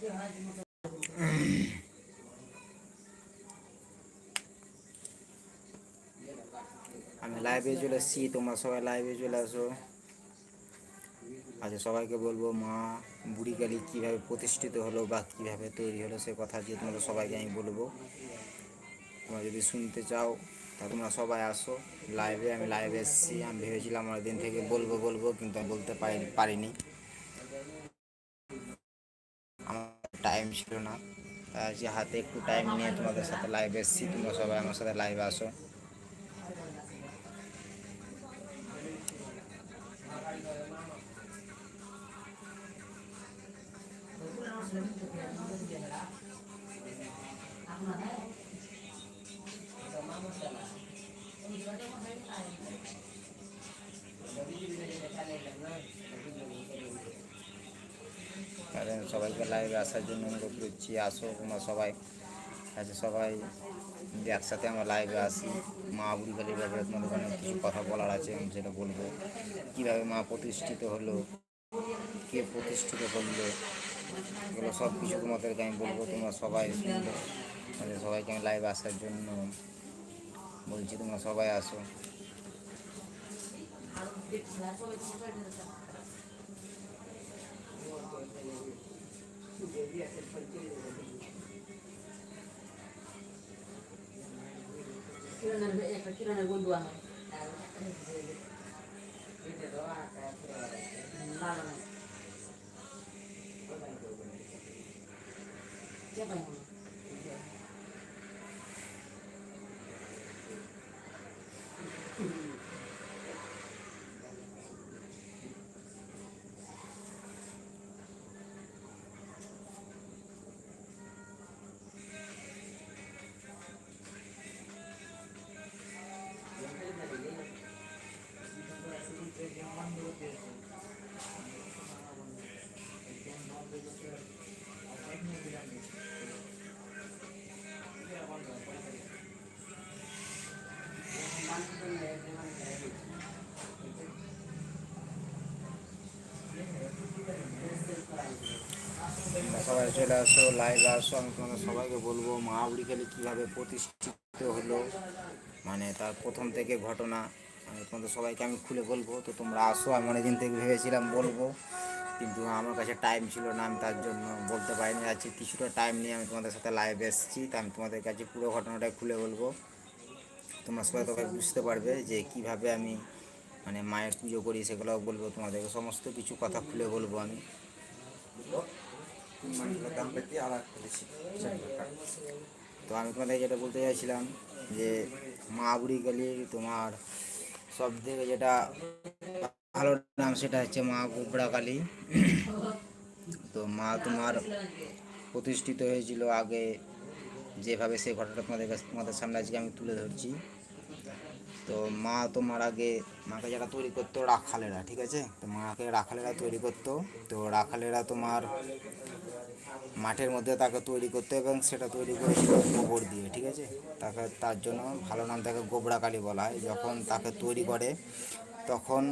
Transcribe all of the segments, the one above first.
আমি লাইভে চলে এসেছি, তোমরা সবাই লাইভে চলে আসো। আচ্ছা সবাইকে বলব, মা বুড়ি কালী কীভাবে প্রতিষ্ঠিত হলো বা কীভাবে তৈরি হলো সে কথা আজকে তোমাদের সবাইকে আমি বলব। তোমরা যদি শুনতে চাও, তা তোমরা সবাই আসো। লাইভে আমি লাইভে এসেছি, আমি ভেবেছিলাম অনেক দিন থেকে বলব বলব, কিন্তু আমি বলতে পারি পারিনি। ছিল না। তাই আজকে হাতে একটু টাইম নিয়ে তোমাদের সাথে লাইভে এসেছি, তোমরা সবাই আমার সাথে লাইভে আসো কারণ সবাইকে লাইভে আসার জন্য অনুরোধ করছি, আসো তোমরা সবাই। আছে সবাই যে একসাথে আমরা লাইভে আসি, মা বুড়ি কালীর ব্যাপারে তোমাদের অনেক কিছু কথা বলার আছে, আমি সেটা বলব। কীভাবে মা প্রতিষ্ঠিত হলো, কে প্রতিষ্ঠিত করল, এগুলো সব কিছু তোমাদেরকে আমি বলব, তোমরা সবাই শুনবে। সবাইকে আমি লাইভে আসার জন্য বলছি, তোমরা সবাই আসো। কিরণের একটা কিরণের বন্ধু আমার লাগানো কে সবাই চলে আসো লাইভ আসো। আমি তোমাদের সবাইকে বলব, মা বুড়ি কালী কীভাবে প্রতিষ্ঠিত হলো মানে তার প্রথম থেকে ঘটনা, আমি তোমাদের সবাইকে আমি খুলে বলব। তো তোমরা আসো, আমি অনেকদিন থেকে ভেবেছিলাম বলব, কিন্তু আমার কাছে টাইম ছিল না, আমি তার জন্য বলতে পারিনি। আজকে কিছুটা টাইম নিয়ে আমি তোমাদের সাথে লাইভ এসেছি, তা আমি তোমাদের কাছে পুরো ঘটনাটাই খুলে বলব। তোমরা সবাই তবে বুঝতে পারবে যে কীভাবে আমি মানে মায়ের পুজো করি, সেগুলোও বলব। তোমাদেরকে সমস্ত কিছু কথা খুলে বলব আমি। তো আমি তোমাদের যেটা বলতে চাইছিলাম যে মা বুড়ি কালী তোমার সব থেকে যেটা ভালো নাম সেটা হচ্ছে মা গোবরা কালী। তো মা তোমার প্রতিষ্ঠিত হয়েছিল আগে যেভাবে সেই ঘটনাটা তোমাদের কাছে তোমাদের সামনে আজকে আমি তুলে ধরছি। তো মা তোমার আগে মাকে যারা তৈরি করতো রাখালেরা, ঠিক আছে? তো মাকে রাখালেরা তৈরি করতো। তো রাখালেরা তোমার মাঠের মধ্যে তাকে তৈরি করতো এবং সেটা তৈরি করেছিল গোবর দিয়ে, ঠিক আছে? তাকে তার জন্য ভালো নাম তাকে গোবরা কালী বলা হয়। যখন তাকে তৈরি করে, তখন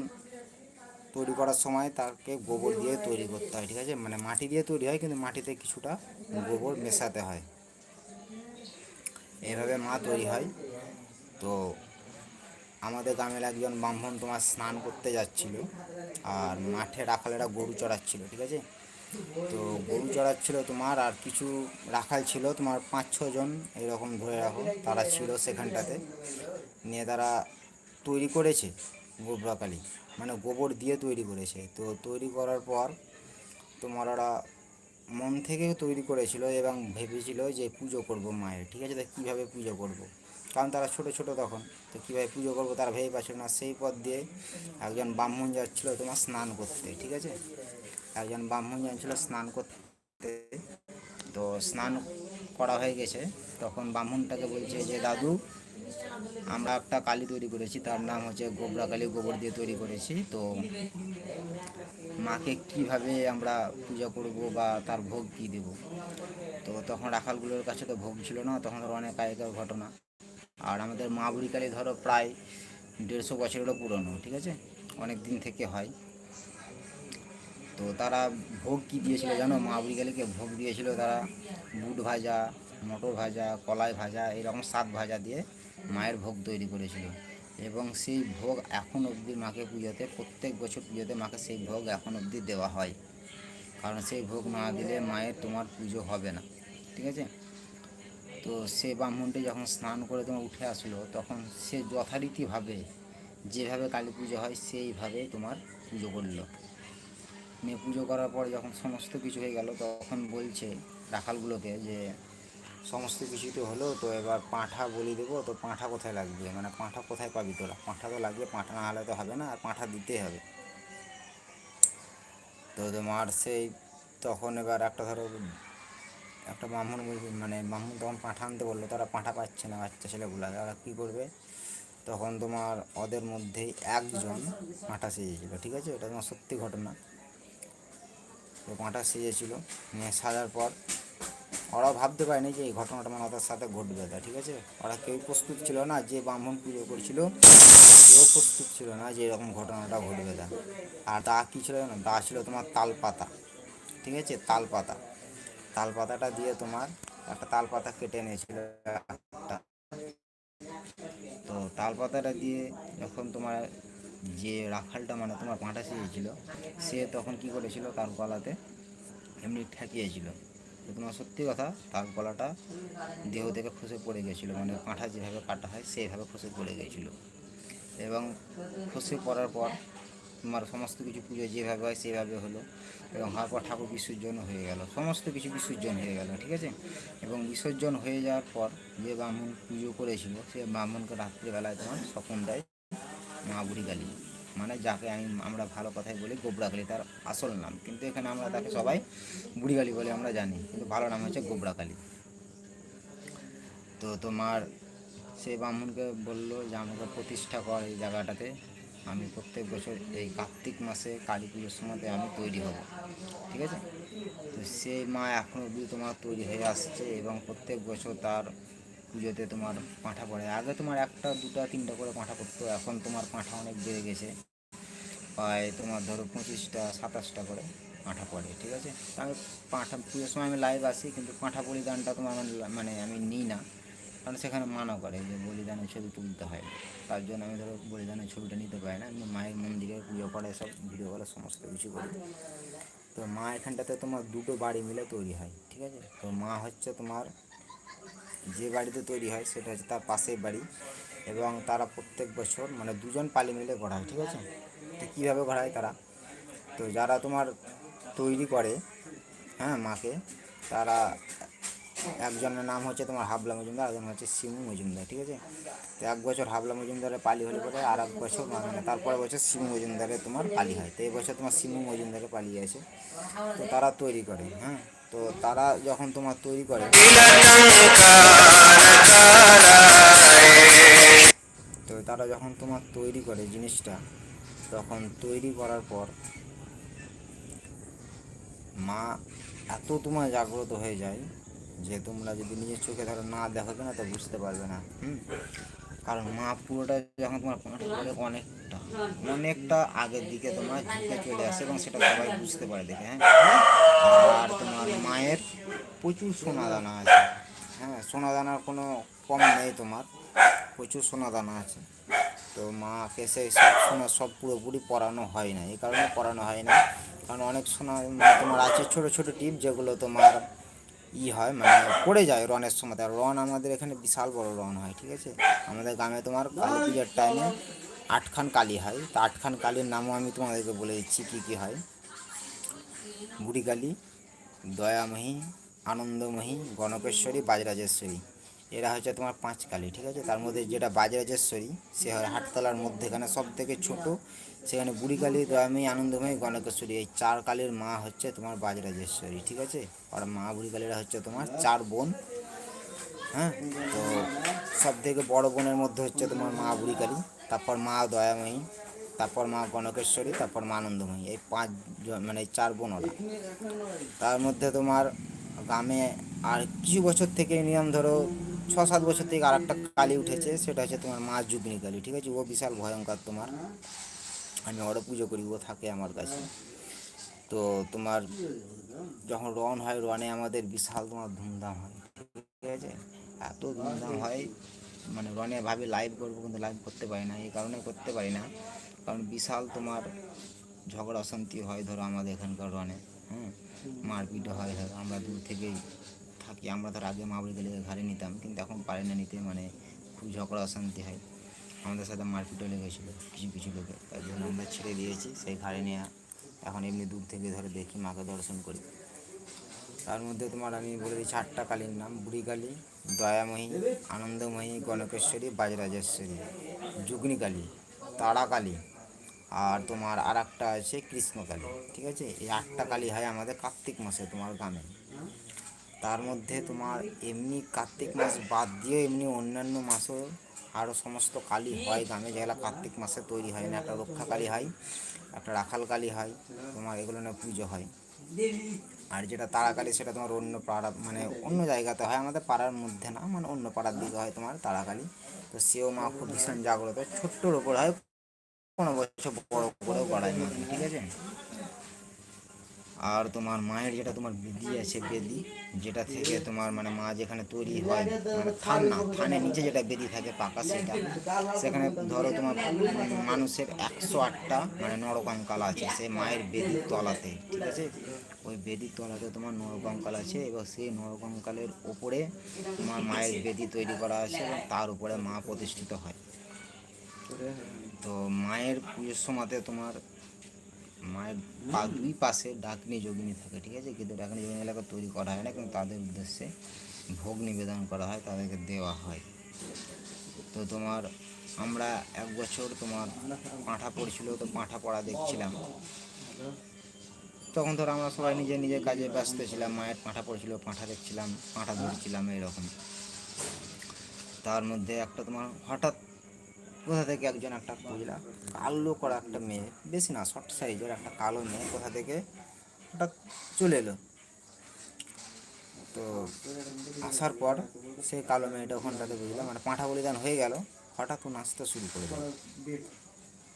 তৈরি করার সময় তাকে গোবর দিয়ে তৈরি করতে হয়, ঠিক আছে? মানে মাটি দিয়ে তৈরি হয়, কিন্তু মাটিতে কিছুটা গোবর মেশাতে হয়। এভাবে মা তৈরি হয়। তো আমাদের গ্রামের একজন ব্রাহ্মণ তোমার স্নান করতে যাচ্ছিল, আর মাঠে রাখালেরা গরু চড়াচ্ছিল, ঠিক আছে? তো গরু চড়াচ্ছিল তোমার, আর কিছু রাখাল ছিল, তোমার পাঁচ ছজন এরকম ধরে রাখো, তারা ছিল সেখানটাতে। নিয়ে তারা তৈরি করেছে গোবরাকালী মানে গোবর দিয়ে তৈরি করেছে। তো তৈরি করার পর তোমার ওরা মন থেকেও তৈরি করেছিল এবং ভেবেছিল যে পুজো করব মায়ের। ঠিক আছে, তা কীভাবে পুজো করব। কারণ তারা ছোট ছোট তখন, তো কীভাবে পুজো করব তারা ভেবে পাচ্ছিল না। সেই পথ দিয়ে একজন ব্রাহ্মণ যাচ্ছিল তোমার স্নান করতে, ঠিক আছে? একজন ব্রাহ্মণ যাচ্ছিল স্নান করতে। তো স্নান করা হয়ে গেছে। তখন ব্রাহ্মণটাকে বলছে যে, দাদু, আমরা একটা কালী তৈরি করেছি। তার নাম হচ্ছে গোবরা কালী, গোবর দিয়ে তৈরি করেছি। তো মাকে কীভাবে আমরা পূজা করব বা তার ভোগ কী দেব? তো তখন রাখালগুলোর কাছে তো ভোগ ছিল না। তখন ধরো অনেক আগেকার ঘটনা। আর আমাদের মা বুড়ি কালী ধরো প্রায় দেড়শো বছরেরও পুরনো, ঠিক আছে? অনেক দিন থেকে হয়। তো তারা ভোগ কী দিয়েছিল জানো? মা বুড়িগালিকে ভোগ দিয়েছিল তারা। বুট ভাজা, মটর ভাজা, কলাই ভাজা, এরকম শাক ভাজা দিয়ে মায়ের ভোগ তৈরি করেছিল। এবং সেই ভোগ এখন অবধি মাকে পুজোতে, প্রত্যেক বছর পুজোতে মাকে সেই ভোগ এখন অবধি দেওয়া হয়। কারণ সেই ভোগ না দিলে মায়ের তোমার পুজো হবে না। ঠিক আছে? তো সে ব্রাহ্মণটি যখন স্নান করে তোমার উঠে আসলো, তখন সে যথারীতিভাবে যেভাবে কালী পুজো হয়, সেইভাবে তোমার পুজো করল। নিয়ে পুজো করার পর যখন সমস্ত কিছু হয়ে গেল, তখন বলছে রাখালগুলোকে যে সমস্ত কিছু তো হলো, তো এবার পাঁঠা বলি দেবো, তো পাঁঠা কোথায় লাগবে? মানে পাঁঠা কোথায় পাবি তোরা? পাঁঠা তো লাগবে, পাঁঠা না হলে তো হবে না, আর পাঁঠা দিতেই হবে। তো তোমার সেই তখন এবার একটা ধরো, একটা ব্রাহ্মণ বলবে মানে ব্রাহ্মণ তখন পাঁঠা আনতে বলল, তারা পাঁঠা পাচ্ছে না বাচ্চা ছেলেগুলা, তারা কী করবে? তখন তোমার ওদের মধ্যেই একজন পাঁঠা সেজেছিল ঠিক আছে? এটা তোমার সত্যি ঘটনা। পাঁঠা সেজেছিল, নিয়ে সাজার পর ওরাও ভাবতে পারেনি যে এই ঘটনাটা মানে ওদের সাথে ঘটবে তা, ঠিক আছে? ওরা কেউ প্রস্তুত ছিল না যে ব্রাহ্মণ পুজো করছিল, কেউ প্রস্তুত ছিল না যে এরকম ঘটনাটা ঘটবে তা। আর দা কী ছিল না দা ছিল তোমার তাল পাতা ঠিক আছে? তাল পাতা তাল পাতাটা দিয়ে তোমার একটা তাল পাতা কেটে নিয়েছিল তো তাল পাতাটা দিয়ে যখন তোমার যে রাখালটা মানে তোমার পাঁঠা সিয়েছিল সে তখন কি করেছিল তার গলাতে এমনি ঠেকিয়েছিল। তোমার সত্যি কথা, তার গলাটা দেহ থেকে খসে পড়ে গেছিল মানে পাঁঠা যেভাবে কাটা হয় সেইভাবে খসে পড়ে গেছিল। এবং খসে পড়ার পর তোমার সমস্ত কিছু পুজো যেভাবে হয় সেভাবে হলো। এবং হওয়ার পর ঠাকুর বিসর্জন হয়ে গেল, সমস্ত কিছু বিসর্জন হয়ে গেল, ঠিক আছে? এবং বিসর্জন হয়ে যাওয়ার পর যে ব্রাহ্মণ পুজো করেছিল, সে ব্রাহ্মণকে রাত্রিবেলায় তোমার স্বপন দেয় মা বুড়ি কালী মানে যাকে আমি, আমরা ভালো কথায় বলি গোবরাকালী তার আসল নাম। কিন্তু এখানে আমরা তাকে সবাই বুড়িগালি বলে আমরা জানি, কিন্তু ভালো নাম হচ্ছে গোবরাকালী তো তোমার সেই ব্রাহ্মণকে বলল যে, আমাকে প্রতিষ্ঠা কর এই জায়গাটাতে। আমি প্রত্যেক বছর এই কার্তিক মাসে কালী পুজোর সময়তে আমি তৈরি হব। ঠিক আছে? তো সেই মা এখনও অবধি তোমার তৈরি হয়ে আসছে এবং প্রত্যেক বছর তার পুজোতে তোমার পাঁঠা পড়ে। আগে তোমার একটা, দুটা, তিনটা করে পাঁঠা পড়তো, এখন তোমার পাঁঠা অনেক বেড়ে গেছে। প্রায় তোমার ধরো পঁচিশটা, সাতাশটা করে পাঁঠা পড়ে, ঠিক আছে? আমি পাঁঠা, পুজোর সময় আমি লাইভ আসি, কিন্তু পাঁঠা বলিদানটা তোমার মানে আমি নিই না। কারণ সেখানে মানা করে যে বলিদানের ছবি তুলতে হয়। তার জন্য আমি ধরো বলিদানের ছবিটা নিতে পারি না। মায়ের মন্দিরে পুজো করে, সব ভিডিও করে, সমস্ত কিছু করি। তো মা এখানটাতে তোমার দুটো বাড়ি মিলে তৈরি হয়, ঠিক আছে? তো মা হচ্ছে তোমার যে বাড়িতে তৈরি হয় সেটা হচ্ছে তার পাশের বাড়ি এবং তারা প্রত্যেক বছর মানে দুজন পালি মিলে গড়ায় ঠিক আছে? তো কীভাবে গড়ায় তারা? তো যারা তোমার তৈরি করে হ্যাঁ মাকে, তারা একজনের নাম হচ্ছে তোমার হাবলা মজুমদার একজন হচ্ছে শিমু মজুমদার, ঠিক আছে? তো এক বছর হাবলা মজুমদারের পালি হলে পরে আর এক বছর মানে তারপরে বছর শিমু মজুমদারের তোমার পালি হয়। তো এই বছর তোমার শিমু মজুমদারের পালি আছে। তো তারা তৈরি করে হ্যাঁ? তো তারা যখন তোমার তৈরি করে, তো তারা যখন তোমার তৈরি করে জিনিসটা, তখন তৈরি করার পর মা এত তোমার জাগ্রত হয়ে যায় যে তোমরা যদি নিজের চোখে ধরো না দেখাবে না, তো বুঝতে পারবে না, হুম? কারণ মা পুরোটা যখন তোমার করে অনেকটা অনেকটা আগের দিকে তোমার চলে আসে এবং সেটা সবাই বুঝতে পারে দেখে হ্যাঁ? আর তোমার মায়ের প্রচুর সোনা দানা আছে। হ্যাঁ সোনা দানার কোনো কম নেই তোমার। প্রচুর সোনা দানা আছে। তো মাকে সেই সব সোনা সব পুরোপুরি পরানো হয় না। এই কারণে পরানো হয় না। কারণ অনেক সোনা মানে তোমার আছে ছোট ছোট টিপ যেগুলো তোমার ই হয় মানে পড়ে যায় রনের সময় রন আমাদের এখানে বিশাল বড় রন হয়, ঠিক আছে? আমাদের গ্রামে তোমার কালী পুজোর টাইমে আটখান কালী হয়। তো আটখান কালীর নামও আমি তোমাদেরকে বলে দিচ্ছি কী কী হয়। বুড়ি কালী দয়াময়ী আনন্দময়ী গণকেশ্বরী, বাজরাজেশ্বরী। এরা হচ্ছে তোমার পাঁচ কালী, ঠিক আছে? তার মধ্যে যেটা বাজরাজেশ্বরী, সে হয় হাটতলার মধ্যে এখানে সব থেকে ছোট। সেখানে বুড়ি কালী দয়াময়ী আনন্দময়ী গণকেশ্বরী। এই চার কালীর মা হচ্ছে তোমার বাজরাজেশ্বরী, ঠিক আছে? আর মা বুড়ি কালীরা হচ্ছে তোমার চার বোন হ্যাঁ? তো সব থেকে বড় বোনের মধ্যে হচ্ছে তোমার মা বুড়ি কালী তারপর মা দয়াময়ী তারপর মা গণকেশ্বরী, তারপর মা আনন্দময়ী। এই পাঁচ মানে চার বোন ওরা। তার মধ্যে তোমার গ্রামে আর কিছু বছর থেকে নিয়ম ধরো ছ সাত বছর থেকে আর একটা কালী উঠেছে, সেটা হচ্ছে তোমার মা যুগনি কালী, ঠিক আছে? ও বিশাল ভয়ঙ্কর তোমার। আমি ওরা পুজো করি, ও থাকে আমার কাছে। তো তোমার যখন রন হয় রনে আমাদের বিশাল তোমার ধুমধাম হয়, ঠিক আছে? এত ধুমধাম হয় মানে রনে ভাবে লাইভ করব, কিন্তু লাইভ করতে পারি না, এই কারণে করতে পারি না। কারণ বিশাল তোমার ঝগড়া অশান্তি হয় ধরো আমাদের এখানকার রনে হ্যাঁ? মারপিটও হয়, ধরো আমরা দূর থেকেই থাকি, আমরা ধর আগে মাবড়ি গেলে ঘাড়ে নিতাম, কিন্তু এখন পারি না নিতে মানে খুব ঝগড়া অশান্তি হয়। আমাদের সাথে মারপিটও লেগেছিলো কিছু কিছু লোকে, তাই জন্য আমরা ছেড়ে দিয়েছি সেই ঘাড়ে নিয়ে। এখন এমনি দূর থেকে ধরে দেখি মাকে দর্শন করি। তার মধ্যে তোমার আমি বলে দিচ্ছি আটটা কালীর নাম বুড়িকালী দয়াময়ী, আনন্দময়ী, গণকেশ্বরী, বাজরাজেশ্বরী যুগ্নিকালী তারাকালী আর তোমার আর একটা আছে কৃষ্ণকালী, ঠিক আছে? এই আটটা কালী হয় আমাদের কার্তিক মাসে তোমার গ্রামে। তার মধ্যে তোমার এমনি কার্তিক মাস বাদ দিয়ে এমনি অন্যান্য মাসও আরও সমস্ত কালী হয় গ্রামে। যেগুলো কার্তিক মাসে তৈরি হয় না, একটা রক্ষাকালী হয়, একটা রাখাল কালী হয়, তোমার এগুলো নিয়ে পুজো হয়। আর যেটা তারাকালী, সেটা তোমার অন্য পাড়া মানে অন্য জায়গাতে হয়, আমাদের পাড়ার মধ্যে না মানে অন্য পাড়ার দিকে হয় তোমার তারাকালী। তো সেও মা খুব ভীষণ জাগ্রত, ছোট্টর ওপর হয়। কোনো বছর বড় করেও করায় না ঠিক আছে? আর তোমার মায়ের যেটা তোমার বেদি আছে, বেদি, যেটা থেকে তোমার মানে মা যেখানে তৈরি হয় মানে থান না, থানের নিচে যেটা বেদি থাকে, পাকা সেটা, সেখানে ধরো তোমার মানুষের একশো আটটা মানে নরকঙ্কাল আছে সেই মায়ের বেদির তলাতে, ঠিক আছে? ওই বেদির তলাতে তোমার নরকঙ্কাল আছে এবং সেই নরকঙ্কালের ওপরে তোমার মায়ের বেদি তৈরি করা আছে এবং তার উপরে মা প্রতিষ্ঠিত হয়। তো মায়ের পুজোর সময়তে তোমার মায়ের দুই পাশে ডাকনি যোগিনী থাকে, ঠিক আছে? কিন্তু ডাকনি যোগিনী এলাকা তৈরি করা হয় না, কিন্তু তাদের উদ্দেশ্যে ভোগ নিবেদন করা হয়, তাদেরকে দেওয়া হয়। তো তোমার আমরা এক বছর তোমার পাঁঠা পড়ছিল, তো পাঁঠা পড়া দেখছিলাম। তখন ধর আমরা সবাই নিজের নিজের কাজে ব্যস্ত ছিলাম, মায়ের পাঁঠা পড়ছিল, পাঁঠা দেখছিলাম, পাঁঠা ধরছিলাম, এরকম। তার মধ্যে একটা তোমার হঠাৎ কোথা থেকে একজন একটা বুঝলা কালো করা একটা মেয়ে, বেশি না শর্ট সাইজের একটা কালো মেয়ে কোথা থেকে হঠাৎ চলে এলো। তো আসার পর সেই কালো মেয়েটা ওখানটাতে বুঝলাম মানে পাঁঠা বলিদান হয়ে গেল, হঠাৎ ও নাচতে শুরু করে দিল।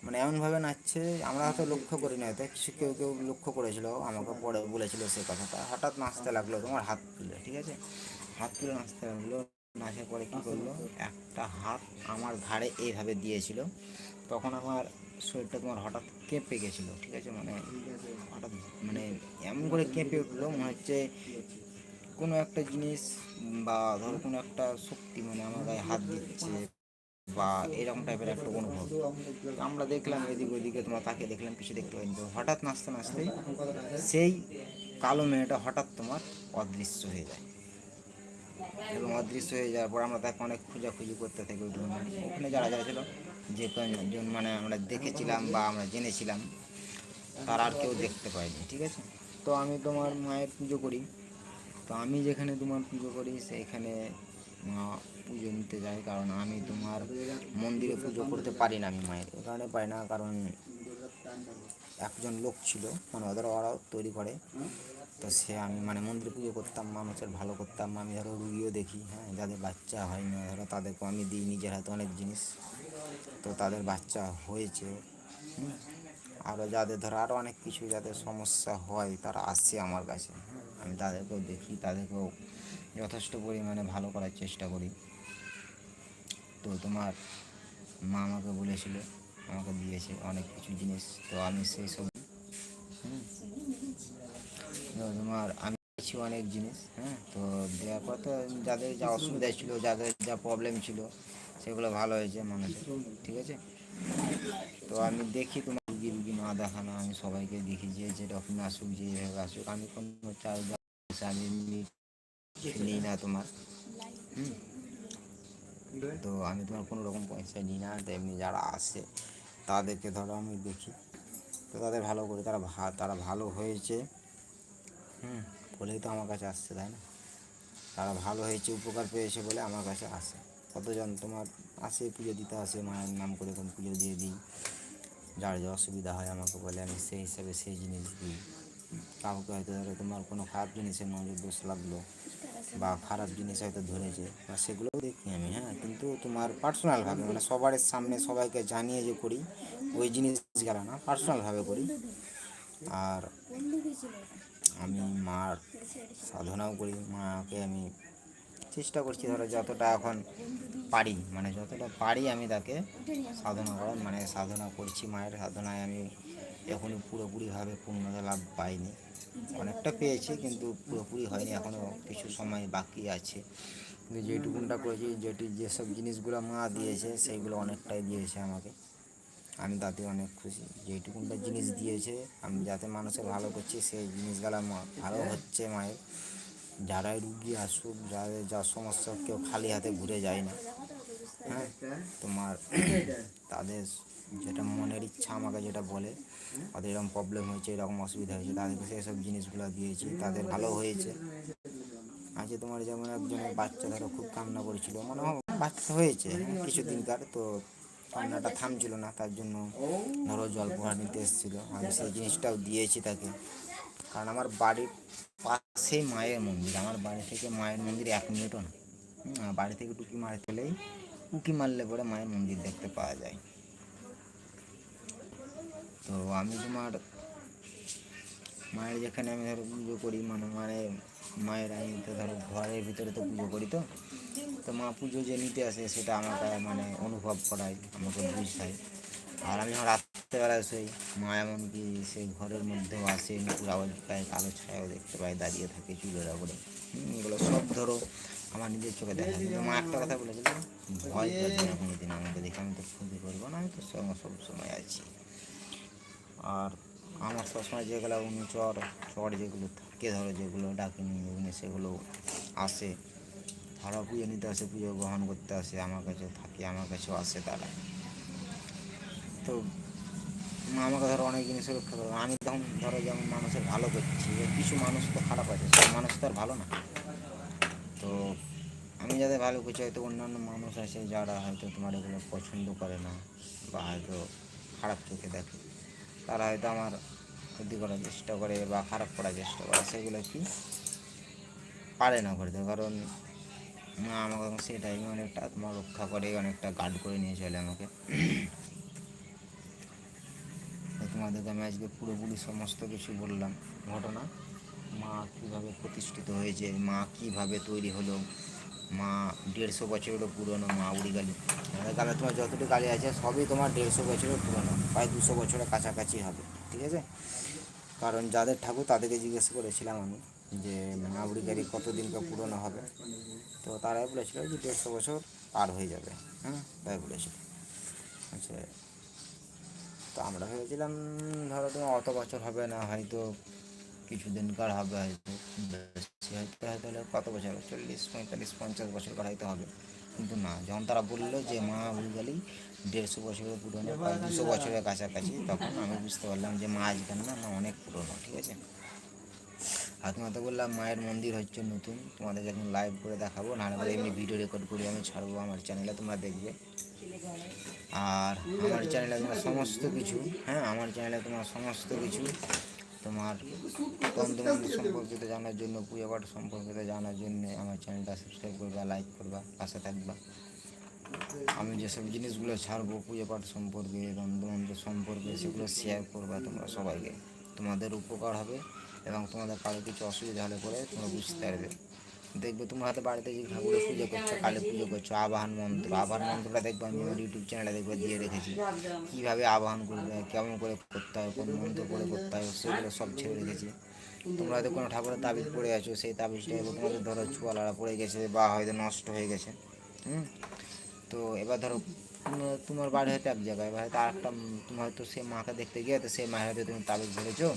মানে এমনভাবে নাচছে, আমরা হয়তো লক্ষ্য করি না হয়তো কিছু কেউ কেউ লক্ষ্য করেছিল, আমাকে পরে বলেছিল সে কথাটা। হঠাৎ নাচতে লাগল, তোমার হাত তুলে, ঠিক আছে? হাত তুলে নাচতে লাগল। নাচের পরে কী করল? একটা হাত আমার ঘাড়ে এইভাবে দিয়েছিল। তখন আমার শরীরটা তোমার হঠাৎ কেঁপে গেছিল, ঠিক আছে? মানে হঠাৎ মানে এমন করে কেঁপে উঠল, মনে হচ্ছে কোনো একটা জিনিস বা ধরো কোনো একটা শক্তি মানে আমার গায়ে হাত দিচ্ছে বা এরকম টাইপের একটা অনুভব। আমরা দেখলাম এদিক ওইদিকে তোমার তাকে দেখলাম, কিছু দেখতে পাইনি। তো হঠাৎ নাচতে নাচতে সেই কালো মেয়েটা হঠাৎ তোমার অদৃশ্য হয়ে যায়। এবং অদৃশ্য হয়ে যাওয়ার পর আমরা তাকে অনেক খোঁজাখুঁজি করতে থাকি ওই মানে ওখানে যারা যারা ছিল, যে কয়েকজন মানে আমরা দেখেছিলাম বা আমরা জেনেছিলাম, তারা আর কেউ দেখতে পায়নি, ঠিক আছে? তো আমি তোমার মায়ের পুজো করি। তো আমি যেখানে তোমার পুজো করি, সেইখানে মা পুজো নিতে যাই কারণ আমি তোমার মন্দিরে পুজো করতে পারি না আমি মায়ের। এই কারণে না, কারণ একজন লোক ছিল মানে ওদের ওরাও তৈরি করে। তো সে আমি মানে মন্দির পুজো করতাম মানুষের ভালো করতাম, আমি ধরো রুগীও দেখি হ্যাঁ যাদের বাচ্চা হয় না ধরো তাদেরকেও আমি দিই, নিজের হাতে অনেক জিনিস তো তাদের বাচ্চা হয়েছে। আরও যাদের ধরো আরও অনেক কিছু যাদের সমস্যা হয়, তারা আসছে আমার কাছে। আমি তাদেরকেও দেখি, তাদেরকেও যথেষ্ট পরিমাণে ভালো করার চেষ্টা করি তো তোমার মা আমাকে বলেছিল, আমাকে দিয়েছে অনেক কিছু জিনিস তো আমি সেই সব। তো তোমার আমি পেয়েছি অনেক জিনিস হ্যাঁ? তো দেওয়ার পর তো যাদের যা অসুবিধা ছিল, যাদের যা প্রবলেম ছিল, সেগুলো ভালো হয়েছে মানুষের ঠিক আছে? তো আমি দেখি তোমার রুগী রুগী না দেখানো, আমি সবাইকে দেখি যে যেরকম আসুক, যে যেভাবে আসুক, আমি কোনো চার্জ আমি নিই না তোমার, হুম? তো আমি তোমার কোনো রকম পয়সা নিই না তো এমনি যারা আসে, তাদেরকে ধরো আমি দেখি, তো তাদের ভালো করে, তারা ভা, তারা ভালো হয়েছে। হুম, বলেই তো আমার কাছে আসছে, তাই না? তারা ভালো হয়েছে, উপকার পেয়েছে বলে আমার কাছে আসে। কতজন তোমার আসে, পুজো দিতে আসে, মায়ের নাম করে কোন পুজো দিয়ে দিই? যার যে অসুবিধা হয় আমাকে বলে, আমি সেই হিসাবে সেই জিনিস দিই। কাউকে হয়তো ধরো তোমার কোনো খারাপ জিনিসের নজর দোষ লাগল, বা খারাপ জিনিস হয়তো ধরেছে, বা সেগুলোও দেখি আমি হ্যাঁ? কিন্তু তোমার পার্সোনালভাবে মানে সবার সামনে সবাইকে জানিয়ে যে করি, ওই জিনিস গেল না পার্সোনালভাবে করি। আর আমি, মার সাধনাও করি, মাকে আমি চেষ্টা করছি ধরো যতটা এখন পারি মানে যতটা পারি আমি তাকে সাধনা করার মানে সাধনা করছি মায়ের সাধনায়, আমি এখনই পুরোপুরিভাবে পূর্ণতা লাভ পাইনি। অনেকটা পেয়েছি, কিন্তু পুরোপুরি হয়নি এখনও কিছু সময় বাকি আছে। কিন্তু যেটুকুনটা করেছি, যেটি যেসব জিনিসগুলো মা দিয়েছে, সেইগুলো অনেকটাই দিয়েছে আমাকে। আমি তাতে অনেক খুশি। যেটুকুনটা জিনিস দিয়েছে আমি যাতে মানুষের ভালো করছি সেই জিনিসগুলো ভালো হচ্ছে মায়ের। যারাই রুগী আসুক যাদের যা সমস্যা কেউ খালি হাতে ঘুরে যায় না। হ্যাঁ তোমার তাদের যেটা মনের ইচ্ছা আমাকে যেটা বলে তাদের এরকম প্রবলেম হয়েছে এরকম অসুবিধা হয়েছে তাদেরকে সেসব জিনিসগুলো দিয়েছি তাদের ভালো হয়েছে। আজকে তোমার যেমন একজনের বাচ্চা ধরো খুব কান্না করেছিল মনে হয় বাচ্চা হয়েছে হ্যাঁ, কিছুদিনকার তো কান্নাটা থামছিল না, তার জন্য ধরো জল পোহা নিতে এসেছিল। আমি সেই জিনিসটাও দিয়েছি তাকে। কারণ আমার বাড়ির পাশেই মায়ের মন্দির। আমার বাড়ি থেকে মায়ের মন্দির এক মিনিটও না। বাড়ি থেকে টুকি মারতে হলেই উকি মারলে পরে মায়ের মন্দির দেখতে পাওয়া যায়। তো আমি তোমার মায়ের যেখানে আমি ধরো পুজো করি মানে মানে মায়ের আমি তো ধরো ঘরের ভিতরে তো পুজো করি তো। তো মা পুজো যে নিতে আসে, সেটা আমাকে মানে অনুভব করায় আমাকে বুঝায় আর আমি যখন রাত্রেবেলায় সেই মা এমনকি সেই ঘরের মধ্যেও আসে নুপুর আওয়াজ পায় কালো ছায়াও দেখতে পায়, দাঁড়িয়ে থাকে চুলের ওপরে। এগুলো সব ধরো আমার নিজের চোখে দেখা যায়। মা একটা কথা বলেছিল ভয় করবে না কোনোদিন আমাকে দেখে, আমি তো ক্ষতি করব না, আমি সঙ্গে সব সময় আছি। আর আমার সবসময় যেগুলো অনুচর চর যেগুলো থাকে, ধরো যেগুলো ডাকিনি এগুলো সেগুলো আসে। তারা পুজো নিতে আসে, পুজো গ্রহণ করতে আসে, আমার কাছে থাকে, আমার কাছেও আসে তারা। তো মা আমাকে ধরো অনেক জিনিস রক্ষা করবে আমি তখন ধরো যেমন মানুষের ভালো করছি, এবার কিছু মানুষ তো খারাপ আছে, সব মানুষ তো আর ভালো না। তো আমি যাদের ভালো করছি, হয়তো অন্যান্য মানুষ আছে যারা হয়তো তোমার এগুলো পছন্দ করে না, বা হয়তো খারাপ চোখে দেখে। তারা হয়তো আমার ক্ষতি করার চেষ্টা করে বা খারাপ করার চেষ্টা করে, সেগুলো কি পারে না করতে কারণ, মা আমাকে সেই টাইমে অনেকটা আত্মা রক্ষা করে, অনেকটা গার্ড করে নিয়ে চলে আমাকে। তোমাদেরকে আমি আজকে পুরোপুরি সমস্ত কিছু বললাম। ঘটনা, মা কীভাবে প্রতিষ্ঠিত হয়েছে, মা কীভাবে তৈরি হলো মা দেড়শো বছরেরও পুরনো, মা উড়িগালি আমাদের গ্রামে তোমার যতটুকু গাড়ি আছে, সবই তোমার দেড়শো বছরের পুরনো, প্রায় দুশো বছরের কাছাকাছি হবে, ঠিক আছে? কারণ যাদের ঠাকুর তাদেরকে জিজ্ঞেস করেছিলাম আমি যে মা উড়িগাড়ি কতদিনকার পুরনো হবে। তো তারাই বলেছিল যে দেড়শো বছর পার হয়ে যাবে হ্যাঁ? তাই বলেছিল। আচ্ছা। তো আমরা ভেবেছিলাম, ধরো তোমার অত বছর হবে না, হয়তো কিছুদিনকার হবে হয়তো বেশি হয়তো হয়তো হলে কত বছর? চল্লিশ, পঁয়তাল্লিশ, পঞ্চাশ বছর কার হয়তো হবে। কিন্তু না, যখন তারা বলল যে, মা গেলেই দেড়শো বছরের পুরনো দুশো বছরের কাছাকাছি তখন আমি বুঝতে পারলাম যে, মা আজকাল না না অনেক পুরনো ঠিক আছে? আর তোমাকে বললাম, মায়ের মন্দির হচ্ছে নতুন তোমাদের যখন লাইভ করে দেখাবো, নাহলে এমনি ভিডিও রেকর্ড করে, আমি ছাড়বো আমার চ্যানেলে তোমরা দেখবে। আর আমার চ্যানেলে তোমার সমস্ত কিছু হ্যাঁ আমার চ্যানেলে তোমার সমস্ত কিছু তোমার তন্ত্রমন্ত্র সম্পর্কিত জানার জন্য, পূজা পাঠ সম্পর্কিত জানার জন্য আমার চ্যানেলটা সাবস্ক্রাইব করবা লাইক করবা, পাশে থাকবা। আমি যেসব জিনিসগুলো ছাড়বো, পূজা পাঠ সম্পর্কে তন্ত্রমন্ত্র সম্পর্কে, সেগুলো শেয়ার করবা তোমরা সবাইকে। তোমাদের উপকার হবে এবং তোমাদের কারও কিছু অসুবিধা হলে পরে তোমরা বুঝতে পারবে। দেখবে তোমার হাতে বাড়িতে যে ঠাকুরের পুজো করছ কালী পুজো করছ আবাহন মন্ত্র আবাহন মন্ত্রটা দেখবে আমি আমার ইউটিউব চ্যানেলে দেখবে দিয়ে রেখেছি। কীভাবে আবাহন করবে কেমন করে করতে হয় কোন মন্ত্র করে করতে হয় সেগুলো সব ছেড়ে রেখেছি। তোমরা হয়তো কোনো ঠাকুরের তাবিজ পড়ে আছো সেই তাবিজটা এবার তোমাদের ধরো ছোঁয়া লাড়া পড়ে গেছে বা হয়তো নষ্ট হয়ে গেছে হুম? তো এবার ধরো তোমার বাড়ি হয়তো এক জায়গায় এবার হয়তো আরেকটা উম, তুমি হয়তো সে মাকে দেখতে গিয়ে তো সেই মায়ের হয়তো তুমি তাবিজ ধরেছো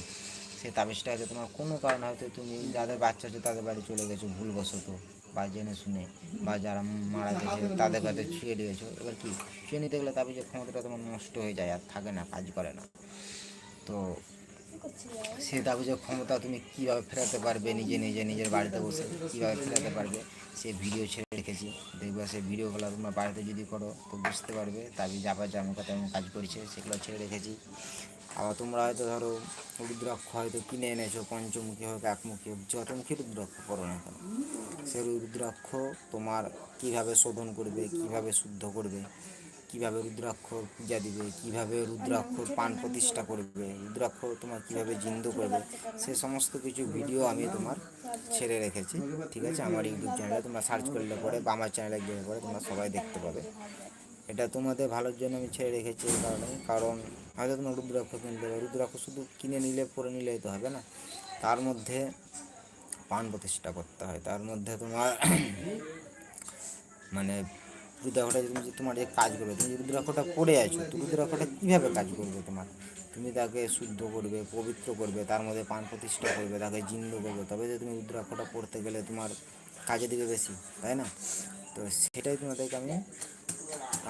সেই তাবিজটা হয়তো তোমার কোনো কারণে হয়তো তুমি যাদের বাচ্চা আছে তাদের বাড়ি চলে গেছো ভুলবশত, বা জেনে শুনে, বা যারা মারা গেছে তাদের কাছে ছুঁয়ে দিয়েছ। এবার কি? ছুঁয়ে নিতে গেলে তাবিজের ক্ষমতাটা তোমার নষ্ট হয়ে যায়, আর থাকে না, কাজ করে না। তো সে তাবিজের ক্ষমতা তুমি কীভাবে ফেরাতে পারবে? নিজে নিজে, নিজের বাড়িতে বসে কীভাবে ফেরাতে পারবে? সে ভিডিও ছেড়ে রেখেছি। দেখবে সেই ভিডিওগুলো তোমরা বাড়িতে যদি করো, তো বুঝতে পারবে, তাবিজ আবার যেমন কথা তেমন কাজ করেছে, সেগুলো ছেড়ে রেখেছি। আবার তোমরা হয়তো ধরো রুদ্রাক্ষ হয়তো কিনে এনেছো, পঞ্চমুখী হোক, একমুখী হোক, যতমুখী রুদ্রাক্ষ করো না কেন সেই রুদ্রাক্ষ তোমার কীভাবে শোধন করবে, কীভাবে শুদ্ধ করবে, কীভাবে রুদ্রাক্ষ পূজা দিবে, কীভাবে রুদ্রাক্ষর পান প্রতিষ্ঠা করবে, রুদ্রাক্ষ তোমার কীভাবে জিন্দু করবে, সে সমস্ত কিছু ভিডিও আমি তোমার ছেড়ে রেখেছি, ঠিক আছে? আমার ইউটিউব চ্যানেলে তোমরা সার্চ করলে পরে বা আমার চ্যানেলে গেলে পরে তোমরা সবাই দেখতে পাবে। এটা তোমাদের ভালোর জন্য আমি ছেড়ে রেখেছি এই কারণে কারণ হয়তো তোমার রুদ্রাক্ষ কিনতে হবে রুদ্রাক্ষ শুধু কিনে নিলে, পরে নিলেই তো হবে না। তার মধ্যে পান প্রতিষ্ঠা করতে হয়, তার মধ্যে তোমার মানে রুদ্রাক্ষটা তুমি তোমার যে কাজ করবে, তুমি যে রুদ্রাক্ষটা পড়ে আছো, তো রুদ্রাক্ষটা কীভাবে কাজ করবে তোমার? তুমি তাকে শুদ্ধ করবে, পবিত্র করবে, তার মধ্যে পান প্রতিষ্ঠা করবে, তাকে জিন্দ করবে, তবে যে তুমি রুদ্রাক্ষটা পড়তে গেলে তোমার কাজে দিবে বেশি, তাই না? তো সেটাই তোমাদেরকে আমি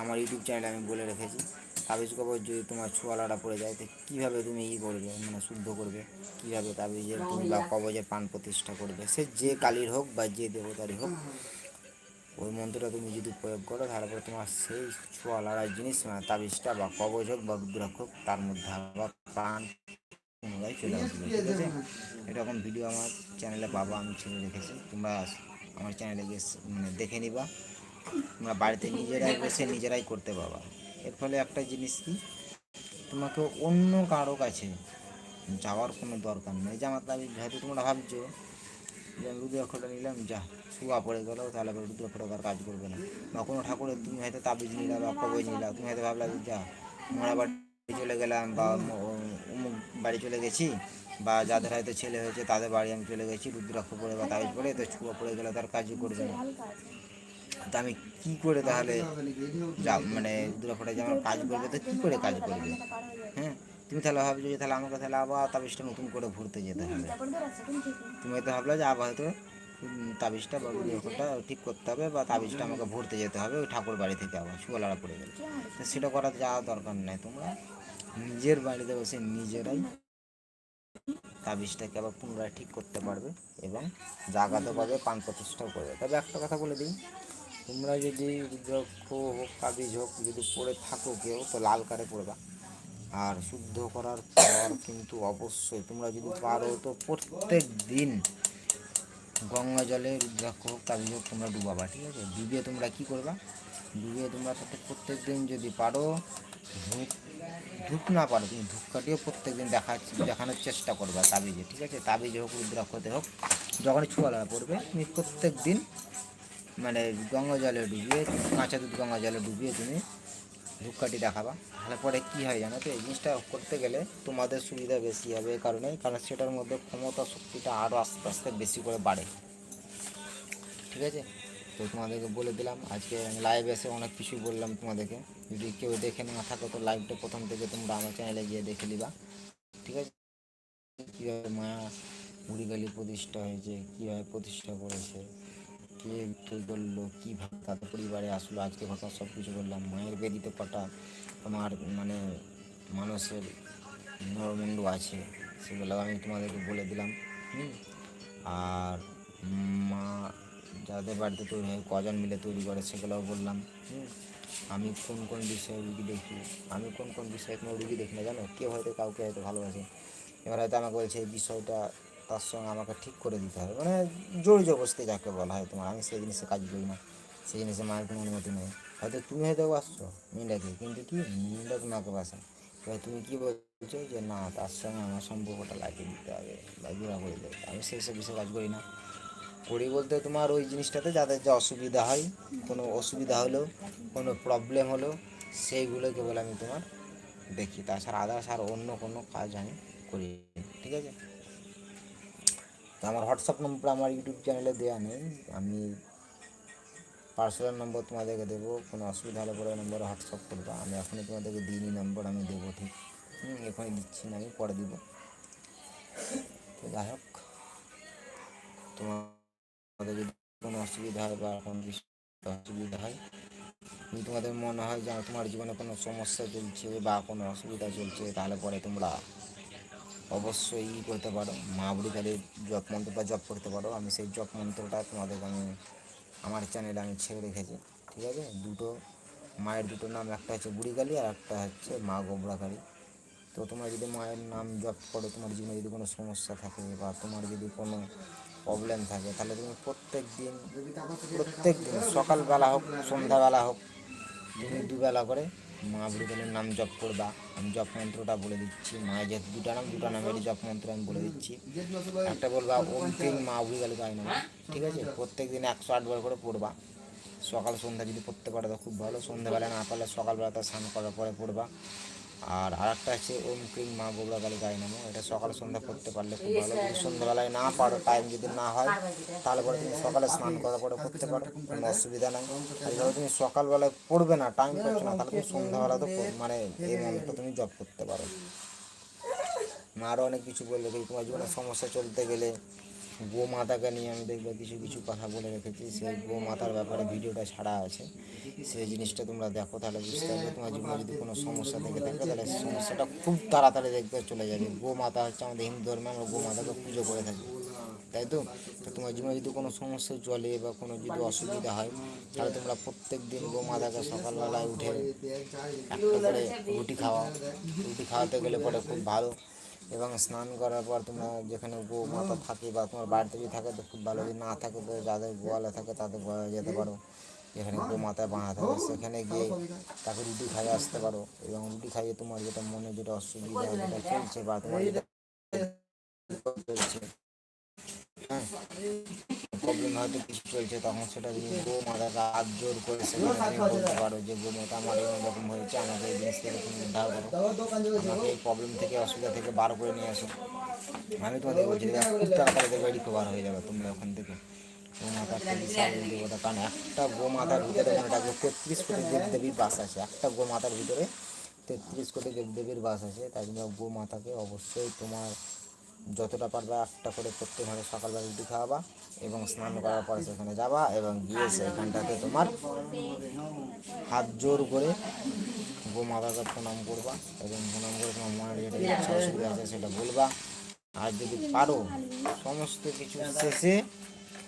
আমার ইউটিউব চ্যানেলে আমি বলে রেখেছি। তাবিজ কবর যদি তোমার ছোয়ালাটা পড়ে যায় তো কীভাবে তুমি ই করবে মানে শুদ্ধ করবে? কীভাবে তাবিজের তুমি বা কবজের পান প্রতিষ্ঠা করবে? সে যে কালীর হোক বা যে দেবতারই হোক ওই মন্ত্রটা তুমি যদি প্রয়োগ করো তারপরে তোমার সেই ছোঁয়া লড়াই জিনিস মানে তাবিজটা বা কবজ হোক বা রুদ্রাক্ষ হোক তার মধ্যে আবার প্রাণ পুনরায় চলে আসবে ঠিক আছে? এরকম ভিডিও আমার চ্যানেলে বাবা আমি ছেড়ে রেখেছি। তোমরা আমার চ্যানেলে গিয়ে মানে দেখে নিবা। তোমরা বাড়িতে নিজেরাই বসে নিজেরাই করতে পারবা। এর ফলে একটা জিনিস কি? তোমাকে অন্য কারও কাছে যাওয়ার কোনো দরকার নেই। যে আমার তাবিজ হয়তো তোমরা ভাবছ যে আমি রুদ্রাক্ষটা নিলাম, যা, শুয়া পড়ে গেলো, তাহলে আবার রুদ্রাক্ষটা আর কাজ করবে না। বা কোনো ঠাকুরের তুমি হয়তো তাবিজ নিলা বা কবজ নিলা, তুমি হয়তো ভাবলা যে যা, আমরা বাড়ি চলে গেলাম বা অমুক বাড়ি চলে গেছি, বা যাদের হয়তো ছেলে হয়েছে তাদের বাড়ি আমি চলে গেছি রুদ্রাক্ষ পড়ে বা তাবিজ পড়ে, তো ছুয়া পড়ে গেলে তার কাজই করবে না। তা আমি কী করে তাহলে মানে রুদ্রাক্ষটা যে আমার কাজ করবে, তো কী করে কাজ করবে? হ্যাঁ? তুমি তাহলে ভাবছ যে তাহলে আমাকে তাহলে আবার তাবিজটা নতুন করে ভরতে যেতে হবে। তুমি হয়তো ভাবলে যে আবার হয়তো তাবিজটা বা রুদ্রাক্ষটা ঠিক করতে হবে বা তাবিজটা আমাকে ভরতে যেতে হবে ওই ঠাকুর বাড়ি থেকে আবার শুয়ালাড়া পড়ে গেলে। তো সেটা করার যাওয়ার দরকার নেই তোমরা। নিজের বাড়িতে বসে নিজেরাই তাবিজটাকে আবার পুনরায় ঠিক করতে পারবে এবং জাগাতভাবে পান প্রতিষ্ঠাও করবে। তবে একটা কথা বলে দিই তোমরা যদি রুদ্রাক্ষ হোক কাবিজ হোক, যদি পড়ে থাকো কেউ, তো লাল কারে পড়বা। আর শুদ্ধ করার পর কিন্তু অবশ্যই তোমরা যদি পারো, তো প্রত্যেক দিন গঙ্গা জলে রুদ্রাক্ষ হোক কাবিজ হোক, তোমরা ডুবাবা, ঠিক আছে? ডুবিয়ে তোমরা কি করবা? ডুবিয়ে তোমরা তাতে প্রত্যেক দিন যদি পারো, ধূপ ধূপ না পারো তুমি ধূপকাঠিও প্রত্যেক দিন দেখা, দেখানোর চেষ্টা করবা তাবিজে, ঠিক আছে? তাবিজে হোক, রুদ্রাক্ষতে হোক, যখনই ছোঁয়ালা পড়বে, তুমি প্রত্যেক দিন মানে গঙ্গা জলে ডুবিয়ে কাঁচা দুধ গঙ্গা জলে ডুবিয়ে তুমি ধূপকাঠি দেখাবা। তাহলে পরে কী হয় জানো তো? এই জিনিসটা করতে গেলে তোমাদের সুবিধা বেশি হবে। এই কারণে কারণ সেটার মধ্যে ক্ষমতা শক্তিটা আরও আস্তে আস্তে বেশি করে বাড়ে। ঠিক আছে? তো তোমাদেরকে বলে দিলাম, আজকে লাইভ এসে অনেক কিছু বললাম তোমাদেরকে। যদি কেউ দেখে না থাকো, তো লাইভটা প্রথম থেকে তোমরা আমার চ্যানেলে গিয়ে দেখে নিবা। ঠিক আছে? কীভাবে মায়া মুড়িগালি প্রতিষ্ঠা হয়েছে, কীভাবে প্রতিষ্ঠা করেছে কে কী করল কীভাবে তাদের পরিবারে আসলো, আজকে ঘটনা সব কিছু বললাম মায়ের বেদিতে কটা তোমার মানে মানুষের নরমুণ্ড আছে সেগুলো আমি তোমাদেরকে বলে দিলাম, হুম? আর মা যাদের বাড়িতে তৈরি হয়, কজন মিলে তৈরি করে সেগুলোও বললাম আমি কোন কোন বিষয়ে রুগী দেখি, আমি কোন কোন বিষয়ে কোনো রুগী দেখি না, জানো? কেউ হয়তো কাউকে হয়তো ভালোবাসে। এবার হয়তো আমাকে বলছে, এই বিষয়টা তার সঙ্গে আমাকে ঠিক করে দিতে হবে। মানে জোর জবস্তি যাকে বলা হয় তোমার, আমি সেই জিনিসে কাজ করি না, সেই জিনিসে মায়ের কোনো অনুমতি নেই। হয়তো তুমি হয়তো বাসছো মেয়েটাকে কিন্তু কি মেয়েটা তোমাকে বাসে এবার তুমি কী বলছো যে, না, তার সঙ্গে আমার সম্পর্কটা লাগিয়ে দিতে হবে বা জোড়া করে দেবে। আমি সেই সব বিষয়ে কাজ করি না। করি বলতে তোমার ওই জিনিসটাতে যাদের যে অসুবিধা হয়, কোনো অসুবিধা হলো, কোনো প্রবলেম হলো, সেইগুলো কেবল আমি তোমার দেখি। তাছাড়া আদার্স আর অন্য কোনো কাজ আমি করি। ঠিক আছে? আমার হোয়াটসঅ্যাপ নম্বর আমার ইউটিউব চ্যানেলে দেওয়া নেই। আমি পার্সোনাল নম্বর তোমাদেরকে দেবো, কোনো অসুবিধা হলে পরে নম্বরে হোয়াটসঅ্যাপ করব। আমি এখনই তোমাদেরকে দিইনি নম্বর, আমি দেবো ঠিক। এখনই দিচ্ছি না, আমি পরে দিব। তো যাই হোক, তোমাদের যদি কোনো অসুবিধা হয় বা কোনো অসুবিধা হয় তোমাদের মনে হয় যে তোমার জীবনে কোনো সমস্যা চলছে বা কোনো অসুবিধা চলছে, তাহলে পরে তোমরা অবশ্যই করতে পারো। মা বুড়িকালীর জপ মন্ত্রটা জপ করতে পারো। আমি সেই জপ মন্ত্রটা তোমাদেরকে আমি, আমার চ্যানেলে আমি ছেড়ে রেখেছি। ঠিক আছে? দুটো, মায়ের দুটো নাম, একটা হচ্ছে বুড়িকালী আর একটা হচ্ছে মা গোবরাকালী। তো তোমার যদি মায়ের নাম জপ করো, তোমার জীবনে যদি কোনো সমস্যা থাকে বা তোমার যদি কোনো প্রবলেম থাকে, তাহলে তুমি প্রত্যেক দিন প্রত্যেক দিন সকালবেলা হোক, সন্ধ্যাবেলা হোক, তুমি দুবেলা করে মা বুড়িকালের নাম জপ করবা। আমি জপ মন্ত্রটা বলে দিচ্ছি। মায়ের যেহেতু দুটা নাম, দুটা নামেরই জপ মন্ত্র আমি বলে দিচ্ছি। একটা বলবা, ওম তিন মা বুড়িকালী গাই নাম ঠিক আছে? প্রত্যেক দিন একশো আটবার করে পড়বা। সকাল সন্ধ্যা যদি পড়তে পারো, তো খুব ভালো। সন্ধ্যাবেলা না পারলে সকালবেলা তার স্নান করার পরে পড়বা। আর আরেকটা আছে ওম ক্রিং মা গোবরা কালী গাই নামো। এটা সকাল সন্ধ্যা করতে পারলে খুব ভালো। যদি সন্ধ্যাবেলায় না পারো টাইম যদি না হয় তাহলে পরে তুমি সকালে স্নান করার পরে করতে পারো, কোনো অসুবিধা নাই। আর ধরো তুমি সকালবেলায় পড়বে না টাইম পাচ্ছ না, তাহলে তুমি সন্ধ্যাবেলা তো মানে এই মন্ত্রটা তুমি জপ করতে পারো। মা আরও অনেক কিছু বলে রেখেছি তোমার জীবনে সমস্যা চলতে গেলে গোমাতাকে নিয়ে আমি দেখবে, কিছু কিছু কথা বলে রেখেছি। সেই গোমাতার ব্যাপারে ভিডিওটা ছাড়া আছে। সেই জিনিসটা তোমরা দেখো, তাহলে বুঝতে পারবে। তোমার জীবনে যদি কোনো সমস্যা থেকে থাকে, তাহলে সমস্যাটা খুব তাড়াতাড়ি দেখবে, চলে যাবে। গোমাতা হচ্ছে আমাদের হিন্দু ধর্মে, আমরা গোমাতাকে পুজো করে থাকি। তাই তো? তো তোমার জীবনে যদি কোনো সমস্যা চলে বা কোনো যদি অসুবিধা হয়, তাহলে তোমরা প্রত্যেক দিন গোমাতাকে সকালবেলায় উঠে একটা করে রুটি খাওয়াও। রুটি খাওয়াতে গেলে পরে খুব ভালো। এবং স্নান করার পর তোমরা যেখানে গো মাতা থাকে বা তোমার বাড়িতে যদি থাকে তো খুব ভালো যদি না থাকে তো যাদের গোয়ালে থাকে তাদের গোয়ালে যেতে পারো। যেখানে গো মাথায় বাঁধা থাকে সেখানে গিয়ে তাকে রুটি খাইয়ে আসতে পারো এবং রুটি খাইয়ে তোমার যেটা মনে যেটা অসুবিধা যেটা চলছে বা তোমার যেটা হ্যাঁ। প্রবলেম হয়তো কিছু চলছে তখন সেটা তুমি মাতাকে হাত জোর করে সেখানে বলতে পারো যে মাতা আমার এরকম হয়েছে আমাকে এই জিনিস থেকে তুমি উদ্ধার করো আমাকে এই প্রবলেম থেকে অসুবিধা থেকে বার করে নিয়ে আসো। আমি তোমাদের বলছি দেখো, খুব তাড়াতাড়ি দেখবে রিকভার হয়ে যাবে তোমরা ওখান থেকে। দেবতা কারণ একটা গো মাতার ভিতরে রাখবে তেত্রিশ কোটি দেবদেবীর বাস আছে। একটা গো মাতার ভিতরে তেত্রিশ কোটি দেবদেবীর বাস আছে তাই জন্য গো মাতাকে অবশ্যই তোমার যতটা পারবা একটা করে প্রত্যেক ঘরে সকালবেলা রুটি খাওয়াবা এবং স্নান করার পরে সেখানে যাবা এবং গিয়ে সেখানটাতে তোমার হাত জোর করে গো মাতাকে প্রণাম করবা এবং প্রণাম করে তোমার মনের যেটা আছে সেটা বলবা। আর যদি পারো সমস্ত কিছু শেষে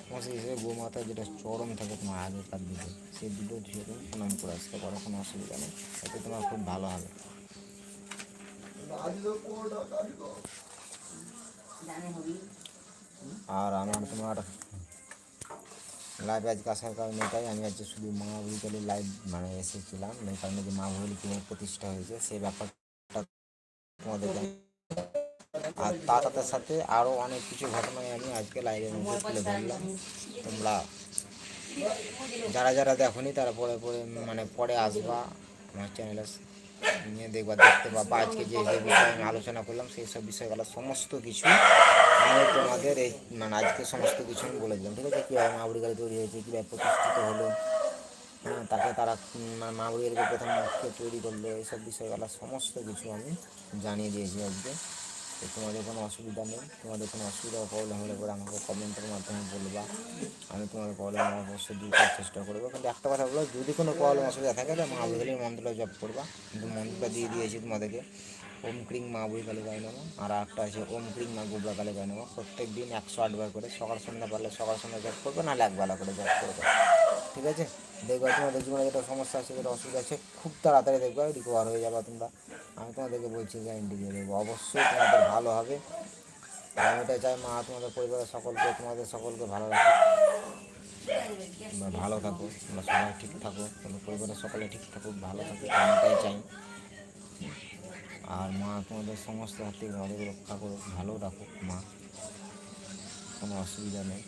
সমস্ত শেষে গো মাতার যেটা চরণ থাকে তোমার আগেকার দিকে সেই দুটো ধুয়ে তুমি প্রণাম করে আসতে পারো, কোনো অসুবিধা নেই। এতে তোমার খুব ভালো হবি। আর আমার তোমার লাইভ আজকে আসার কারণে এটাই আমি আজকে শুধু মা ভুলিকালি লাইভ মানে এসেছিলাম এই কারণে যে মা ভুলি কীভাবে প্রতিষ্ঠা হয়েছে সেই ব্যাপারটা তোমাদের আর তার সাথে সাথে আরও অনেক কিছু ঘটনায় আমি আজকে লাইভের মধ্যে তুলে ধরলাম তোমরা যারা যারা দেখনি তারা পরে পরে মানে পরে আসবা আমার চ্যানেলে নিয়ে দেখবা দেখতে পাবা। আজকে যে যে বিষয়ে আমি আলোচনা করলাম সেই সব বিষয়গুলো সমস্ত কিছু আমি তোমাদের এই মানে আজকে সমস্ত কিছু আমি বলে দিলাম ঠিক আছে? কীভাবে মাবুড়ি গাড়ি তৈরি হয়েছে কীভাবে প্রতিষ্ঠিত হলো হ্যাঁ তাকে তারা উম, মানে গাড়িকে প্রথম তৈরি করল এইসব বিষয়গুলো সমস্ত কিছু আমি জানিয়ে দিয়েছি আজকে। তোমাদের কোনো অসুবিধা নেই। তোমাদের কোনো অসুবিধা প্রবলেম হলে পরে আমাকে কমেন্টের মাধ্যমে বলবা। আমি তোমাদের প্রবলেম অবশ্যই দূর করার চেষ্টা করব। কিন্তু একটা কথা বলো, যদি কোনো প্রবলেম অসুবিধা থাকে তাহলে মা বুঝলির মন্ত্রটা জপ করবা। কিন্তু মন্ত্রটা দিয়ে দিয়েছি তোমাদেরকে। ওম ক্রিং মা বুড়ি কালী গায়ে নেব আর একটা আছে ওম ক্রিং মা গুবরা কালী গায়ে নেব প্রত্যেক দিন একশো আটবার করে সকাল সন্ধ্যা পারলে সকাল সন্ধ্যা জপ করবে, নাহলে একবেলা করে জপ করবে। ঠিক আছে? দেখবে তোমাদের জীবনে যেটা সমস্যা আছে, যেটা অসুবিধা আছে, খুব তাড়াতাড়ি দেখবে রিকভার হয়ে যাবে তোমরা। আমি তোমাদেরকে বলছি গ্যারেন্টি দিয়ে দেবো অবশ্যই তোমাদের ভালো হবে। আমি এটা চাই মা, তোমাদের পরিবারের সকলকে, তোমাদের সকলকে ভালো রাখো। তোমরা ভালো থাকো, তোমরা সবাই ঠিক থাকো, তোমাদের পরিবারের সকলে ঠিক থাকুক, ভালো আমি এটাই চাই। আর মা, তোমাদের সমস্ত হাত থেকে ভালো রক্ষা করুক, ভালো রাখুক মা। কোনো অসুবিধা নেই।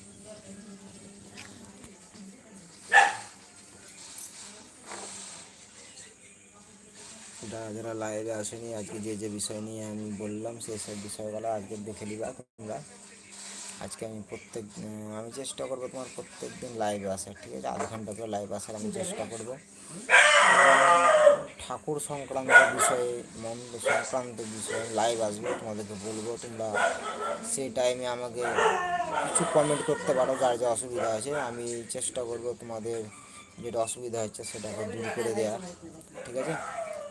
যারা যারা লাইভে আসেনি, আজকে যে যে বিষয় নিয়ে আমি বললাম সেই সব বিষয়গুলো আজকে দেখে নিবা তোমরা। আজকে আমি প্রত্যেক আমি চেষ্টা করব তোমার প্রত্যেক দিন লাইভে আসার, ঠিক আছে? আধ ঘণ্টা করে লাইভ আসার আমি চেষ্টা করব। ঠাকুর সংক্রান্ত বিষয়ে, মন্দির সংক্রান্ত বিষয়ে লাইভ আসবে, তোমাদেরকে বলব, তোমরা সেই টাইমে আমাকে কিছু কমেন্ট করতে পারো, যার যা অসুবিধা আছে। আমি চেষ্টা করব তোমাদের যেটা অসুবিধা হচ্ছে সেটাকে দূর করে দেওয়ার, ঠিক আছে?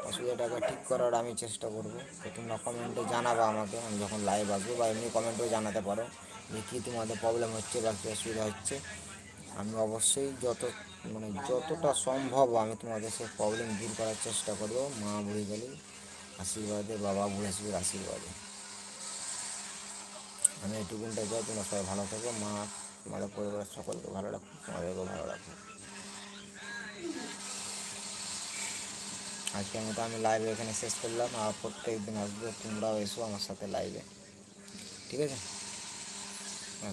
অসুবিধাটাকে ঠিক করার আমি চেষ্টা করব। তো তোমরা কমেন্টে জানাবা আমাকে, আমি যখন লাইভ আসব বা এমনি কমেন্টেও জানাতে পারো যে কী তোমাদের প্রবলেম হচ্ছে বা কী অসুবিধা হচ্ছে। আমি অবশ্যই যত মানে যতটা সম্ভব আমি তোমাদের সেই প্রবলেম দূর করার চেষ্টা করব। মা বুড়ি গেলে আশীর্বাদে, বাবা বুড়ে শিবের আশীর্বাদে। আমি এইটুকুনটা চাই, তোমরা সবাই ভালো থাকো। মা, তোমাদের পরিবারের সকলকে ভালো রাখো তোমাদেরকেও ভালো রাখো আজকের মতো আমি লাইভে এখানে শেষ করলাম। আর প্রত্যেক দিন আসব, তোমরাও এসো আমার সাথে লাইভে ঠিক আছে? সবাই